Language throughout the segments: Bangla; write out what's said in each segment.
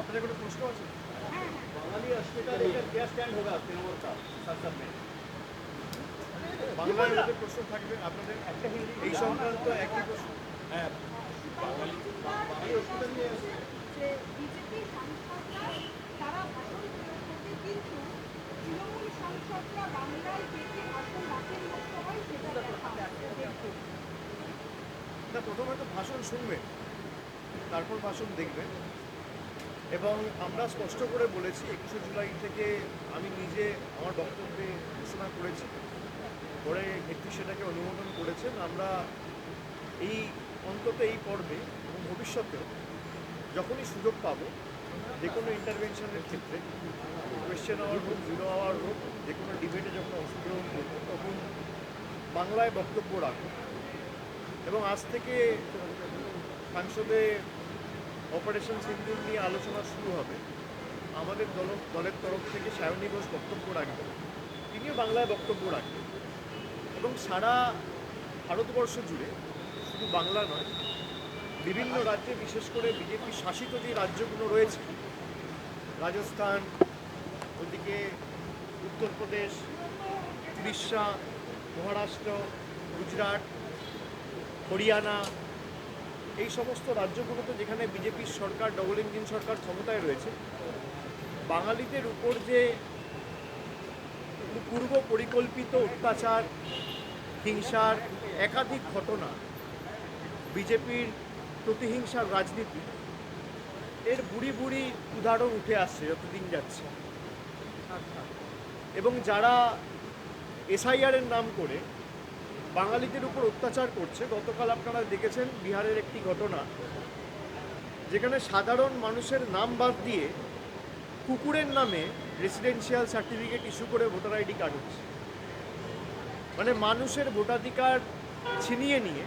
আপনাদের কোনো প্রশ্ন আছে বাঙালি হসপিটাল এটা क्या স্ট্যান্ড होगा তৃণমূল का साथ साथ में বাংলায় ওদের প্রশ্ন থাকবে আপনাদের একটা হিন্দি এই সংক্রান্ত একই প্রশ্ন হ্যাঁ বাঙালি বাঙালি হসপিটাল নিয়ে আসবে যে বিজেপি সাংসদরা তারা ভাষণ করতে কিন্তু তৃণমূল সাংসদরা বাংলায় পেটে ভাষণ রাখেন লোকসভায় সেটা দেখা দেখুন। না প্রথমে তো ভাষণ শুনবেন তারপর ভাষণ দেখবেন এবং আমরা স্পষ্ট করে বলেছি, একুশে জুলাই থেকে আমি নিজে আমার বক্তব্যে ঘোষণা করেছি। পরে নেত্রী সেটাকে অনুমোদন করেছেন। আমরা এই অন্তত এই পর্বে এবং ভবিষ্যতেও যখনই সুযোগ পাবো, যে কোনো ইন্টারভেনশনের ক্ষেত্রে কোয়েশ্চেন আওয়ার হোক জিরো আওয়ার হোক, যে কোনো ডিবেটে যখন অংশগ্রহণ করব, তখন বাংলায় বক্তব্য রাখব। এবং আজ থেকে সংসদে অপারেশন সিন্দুর নিয়ে আলোচনা শুরু হবে। আমাদের দল, দলের তরফ থেকে সায়নী ঘোষ বক্তব্য রাখবেন। তিনিও বাংলায় বক্তব্য রাখবেন। এবং সারা ভারতবর্ষ জুড়ে শুধু বাংলা নয়, বিভিন্ন রাজ্যে, বিশেষ করে বিজেপি শাসিত যে রাজ্যগুলো রয়েছে, রাজস্থান, ওদিকে উত্তরপ্রদেশ, উড়িষ্যা, মহারাষ্ট্র, গুজরাট, হরিয়ানা এই সমস্ত রাজ্যগুলোতে যেখানে বিজেপির সরকার ডবল ইঞ্জিন সরকার ক্ষমতায় রয়েছে বাঙালিদের উপর যে পূর্ব পরিকল্পিত অত্যাচার হিংসার একাধিক ঘটনা বিজেপির প্রতিহিংসার রাজনীতি এর বুড়ি বুড়ি উদাহরণ উঠে আসছে যতদিন যাচ্ছে। এবং যারা এসআইআরের নাম করে বাঙালিদের উপর অত্যাচার করছে। গতকাল আপনারা দেখেছেন বিহারের একটি ঘটনা। যেখানে সাধারণ মানুষের নাম বাদ দিয়ে কুকুরের নামে রেসিডেন্সিয়াল সার্টিফিকেট ইস্যু করে ভোটার আইডি কার্ড হচ্ছে। মানে মানুষের ভোটাধিকার ছিনিয়ে নিয়ে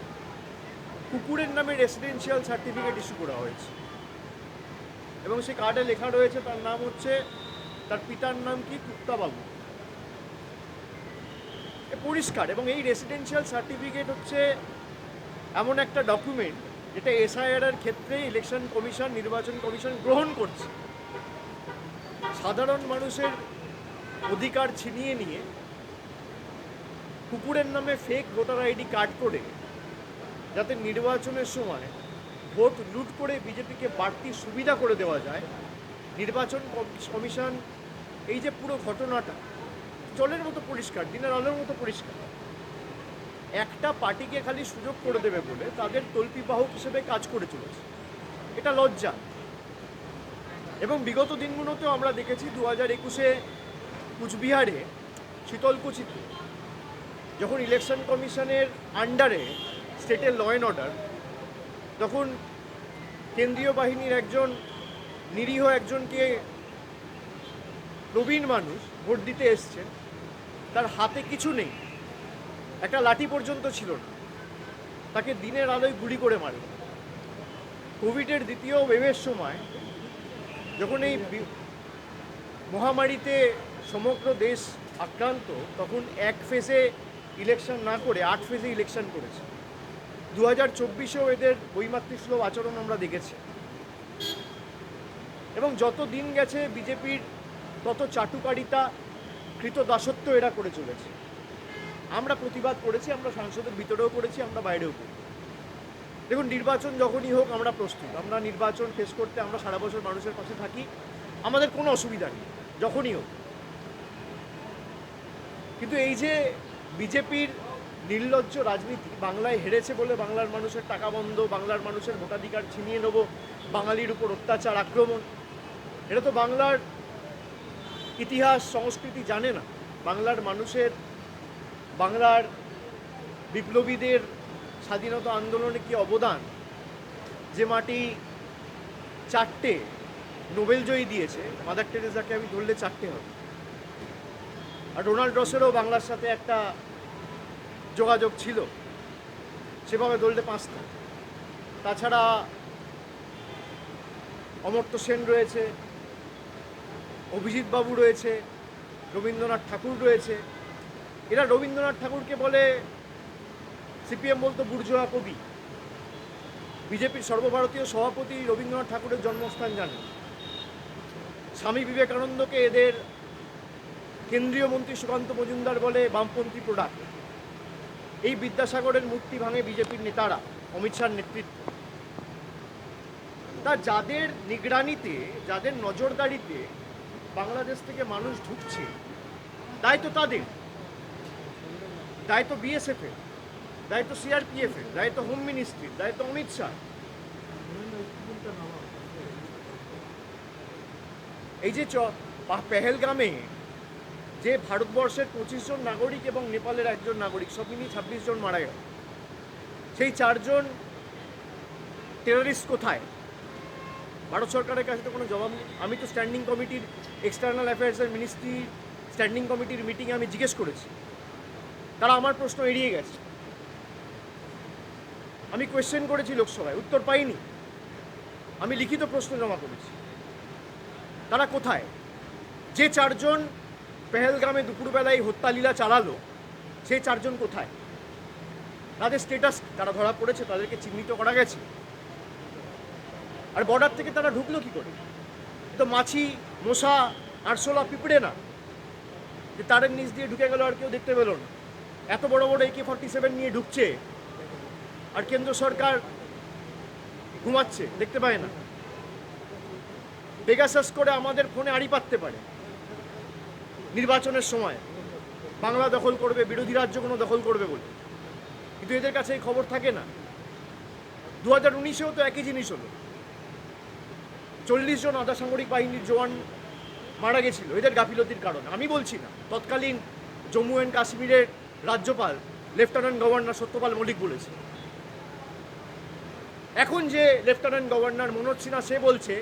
কুকুরের নামে রেসিডেন্সিয়াল সার্টিফিকেট ইস্যু করা হয়েছে। এবং সে কার্ডে লেখা রয়েছে, তার নাম হচ্ছে, তার পিতার নাম কি? কুত্তাবাবু এ পরিষ্কার এবং এই রেসিডেন্সিয়াল সার্টিফিকেট হচ্ছে এমন একটা ডকুমেন্ট যেটা এসআইআর এর ক্ষেত্রে ইলেকশন কমিশন নির্বাচন কমিশন গ্রহণ করছে। সাধারণ মানুষের অধিকার ছিনিয়ে নিয়ে কুকুরের নামে ফেক ভোটার আইডি কার্ড করে যাতে নির্বাচনের সময় ভোট লুট করে বিজেপিকে বাড়তি সুবিধা করে দেওয়া যায়, নির্বাচন কমিশন এই যে পুরো ঘটনাটা জলের মতো পরিষ্কার, দিনের আলোর মতো পরিষ্কার। একটা পার্টিকে খালি সুযোগ করে দেবে বলে তাদের তল্পিবাহক হিসেবে কাজ করে চলেছে। এটা লজ্জা। এবং বিগত দিনগুলোতেও আমরা দেখেছি দু হাজার একুশে কুচবিহারে শীতলকুচিতে যখন ইলেকশন কমিশনের আন্ডারে স্টেটের ল অ্যান্ড অর্ডার তখন কেন্দ্রীয় বাহিনীর একজন, নিরীহ একজনকে প্রবীণ মানুষ ভোট দিতে এসছেন। তার হাতে কিছু নেই। একটা লাঠি পর্যন্ত ছিল না। তাকে দিনের আলোয় গুলি করে মারে। কোভিডের দ্বিতীয় ওয়েভের সময় যখন এই মহামারীতে সমগ্র দেশ আক্রান্ত, তখন এক ফেজে ইলেকশন না করে আট ফেজে ইলেকশন করেছে। দু হাজার চব্বিশেও এদের বৈমাতৃসুলভ আচরণ আমরা দেখেছি। এবং যত দিন গেছে, বিজেপির তত চাটুকারিতা কৃত দাসত্ব এরা করে চলেছে। আমরা প্রতিবাদ করেছি, আমরা সংসদের ভিতরেও করেছি, আমরা বাইরেও করি। দেখুন, নির্বাচন যখনই হোক, আমরা প্রস্তুত। আমরা নির্বাচন ফেস করতে আমরা সারা বছর মানুষের পাশে থাকি, আমাদের কোনো অসুবিধা নেই, যখনই হোক। কিন্তু এই যে বিজেপির নির্লজ্জ রাজনীতি, বাংলায় হেরেছে বলে বাংলার মানুষের টাকা বন্ধ, বাংলার মানুষের ভোটাধিকার ছিনিয়ে নেব, বাঙালির উপর অত্যাচার, আক্রমণ, এটা তো বাংলার ইতিহাস, সংস্কৃতি জানে না। বাংলার মানুষের, বাংলার বিপ্লবীদের স্বাধীনতা আন্দোলনে কি অবদান? যে মাটি চারটে নোবেলজয়ী দিয়েছে, মাদার টেরেসাকে আমি ধরলে চারটে হবে। আর ডোনাল্ড রসেরও বাংলার সাথে একটা যোগাযোগ ছিল, সেভাবে ধরলে পাঁচটা। তাছাড়া অমর্ত্য সেন রয়েছে অভিজিৎ বাবু রয়েছে, রবীন্দ্রনাথ ঠাকুর রয়েছে। এরা রবীন্দ্রনাথ ঠাকুরকে বলে সিপিএম বলতো বুর্জোয়া কবি। বিজেপির সর্বভারতীয় সভাপতি রবীন্দ্রনাথ ঠাকুরের জন্মস্থান জানেন স্বামী বিবেকানন্দকে এদের কেন্দ্রীয় মন্ত্রী সুকান্ত মজুমদার বলে বামপন্থী প্রোডাক্ট এই বিদ্যাসাগরের মূর্তি ভাঙে বিজেপির নেতারা, অমিত শাহর নেতৃত্ব। তা যাদের নিগরানিতে যাদের নজরদারিতে বাংলাদেশ থেকে মানুষ ঢুকছে। দায়িত্ব তাদের। দায়িত্ব বিএসএফ এর। দায়িত্ব সিআরপিএফ এর। দায়িত্ব হোম মিনিস্ট্রির দায়িত্ব অমিত শাহ। এই যে পেহেলগামে যে ভারতবর্ষের পঁচিশ জন নাগরিক এবং নেপালের একজন নাগরিক, সব মিলিয়ে ছাব্বিশ জন মারা গেল। সেই চারজন টেররিস্ট কোথায়? ভারত সরকারের কাছে তো কোনো জবাব নেই। আমি তো স্ট্যান্ডিং কমিটির এক্সটার্নাল অ্যাফেয়ার্সের মিনিস্ট্রি স্ট্যান্ডিং কমিটির মিটিংয়ে আমি জিজ্ঞেস করেছি। তারা আমার প্রশ্ন এড়িয়ে গেছে। আমি কোয়েশ্চেন করেছি লোকসভায়, উত্তর পাইনি। আমি লিখিত প্রশ্ন জমা করেছি। তারা কোথায়? যে চারজন পেহেলগামে দুপুরবেলায় হত্যালীলা চালালো সেই চারজন কোথায়? তাদের স্টেটাস তারা ধরা পড়েছে, তাদেরকে চিহ্নিত করা গেছে। আর বর্ডার থেকে তারা ঢুকলো কি করে? তো মাছি, মশা, আরশোলা পিঁপড়ে না। যে তারের নিচ দিয়ে ঢুকে গেল আর কেউ দেখতে পেল না। এত বড় বড় একে ফর্টি সেভেন নিয়ে ঢুকছে আর কেন্দ্র সরকার ঘুমাচ্ছে, দেখতে পায় না। পেগাসাস করে আমাদের ফোনে আড়ি পাততে পারে। নির্বাচনের সময়। বাংলা দখল করবে, বিরোধী রাজ্য কোনো দখল করবে বলে। কিন্তু এদের কাছে এই খবর থাকে না। দু হাজার উনিশেও তো একই জিনিস হলো। চল্লিশ জন আধা বাহিনীর জওয়ান মারা গেছিল, এদের গাফিলতির কারণে। আমি বলছি না, তৎকালীন জম্মু অ্যান্ড কাশ্মীরের রাজ্যপাল লেফটেন্যান্ট গভর্নর সত্যপাল মল্লিক বলেছে। এখন যে লেফটেন্যান্ট গভর্নর মনোজ সিনহা, সে বলছে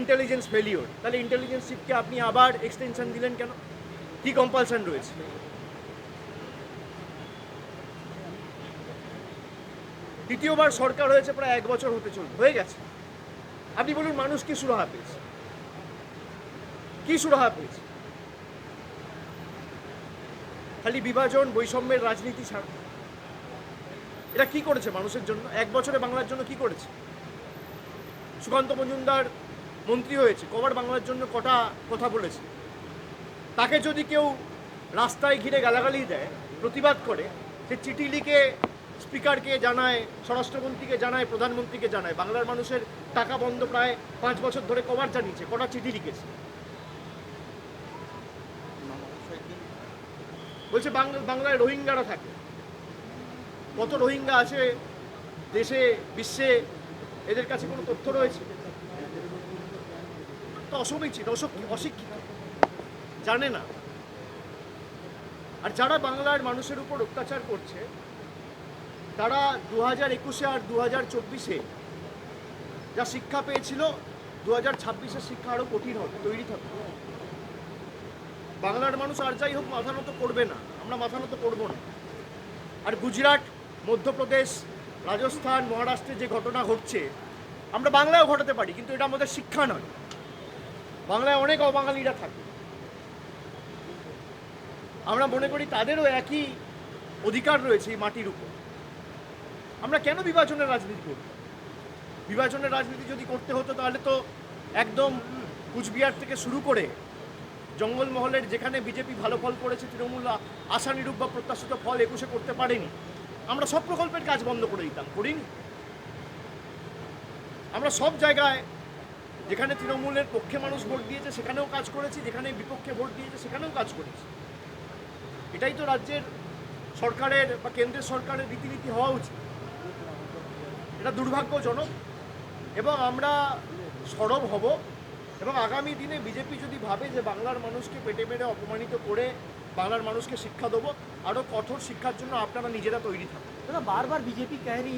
ইন্টেলিজেন্স ফেলিওর তাহলে ইন্টেলিজেন্স শিপকে আপনি আবার এক্সটেনশন দিলেন কেন? কি কম্পালশন রয়েছে? দ্বিতীয়বার সরকার হয়েছে, প্রায় এক বছর হতে চল, হয়ে গেছে। আপনি বলুন, মানুষ কি সুরাহা পেয়েছে? কি সুরাহা পেয়েছে? খালি বিভাজন, বৈষম্যের রাজনীতি ছাড়া। এটা কি করেছে মানুষের জন্য? এক বছরে বাংলার জন্য কি করেছে? সুকান্ত মজুমদার মন্ত্রী হয়েছে, কবার বাংলার জন্য কটা কথা বলেছে? তাকে যদি কেউ রাস্তায় ঘিরে গালাগালি দেয়, প্রতিবাদ করে, সে চিঠি লিখে স্পিকারকে জানায়, স্বরাষ্ট্রমন্ত্রীকে জানায়, প্রধানমন্ত্রীকে জানায়, বাংলার মানুষের টাকা বন্ধ প্রায় পাঁচ বছর ধরে কবার জানিয়েছে কটা চিঠি লিখেছে? বলছে, বাংলা, বাংলায় রোহিঙ্গারা থাকে। কত রোহিঙ্গা আছে দেশে, বিশ্বে, এদের কাছে কোনো তথ্য রয়েছে? তো অসমীচীন অশিক্ষিত অশিক্ষিত, জানে না। আর যারা বাংলার মানুষের উপর অত্যাচার করছে তারা দু হাজার একুশে আর দু হাজার চব্বিশে যা শিক্ষা পেয়েছিল দু হাজার ছাব্বিশের শিক্ষা আরও কঠিন হবে, তৈরি থাকবে। বাংলার মানুষ আর যাই হোক মাথা নত করবে না, আমরা মাথা নত করব না। আর গুজরাট, মধ্যপ্রদেশ, রাজস্থান, মহারাষ্ট্রে যে ঘটনা ঘটছে, আমরা বাংলায়ও ঘটাতে পারি, কিন্তু এটা আমাদের শিক্ষা নয়। বাংলায় অনেক অবাঙালিরা থাকে। আমরা মনে করি তাদেরও একই অধিকার রয়েছে এই মাটির উপর। আমরা কেন বিভাজনের রাজনীতি করব? বিভাজনের রাজনীতি যদি করতে হতো তাহলে তো একদম কুচবিহার থেকে শুরু করে জঙ্গলমহলের যেখানে বিজেপি ভালো ফল করেছে, তৃণমূল আশানিরূপ বা প্রত্যাশিত ফল একুশে করতে পারেনি, আমরা সব প্রকল্পের কাজ বন্ধ করে দিতাম, করিনি। আমরা সব জায়গায় যেখানে তৃণমূলের পক্ষে মানুষ ভোট দিয়েছে সেখানেও কাজ করেছি, যেখানে বিপক্ষে ভোট দিয়েছে সেখানেও কাজ করেছি। এটাই তো রাজ্যের সরকারের বা কেন্দ্রের সরকারের রীতিনীতি হওয়া উচিত। এটা দুর্ভাগ্যজনক। এবং আমরা সরব হব। এবং আগামী দিনে বিজেপি যদি ভাবে যে বাংলার মানুষকে পেটে পেটে অপমানিত করে বাংলার মানুষকে শিক্ষা দেবো আরও কঠোর শিক্ষার জন্য আপনারা নিজেরা তৈরি থাকুন। বারবার বিজেপি কাহিনী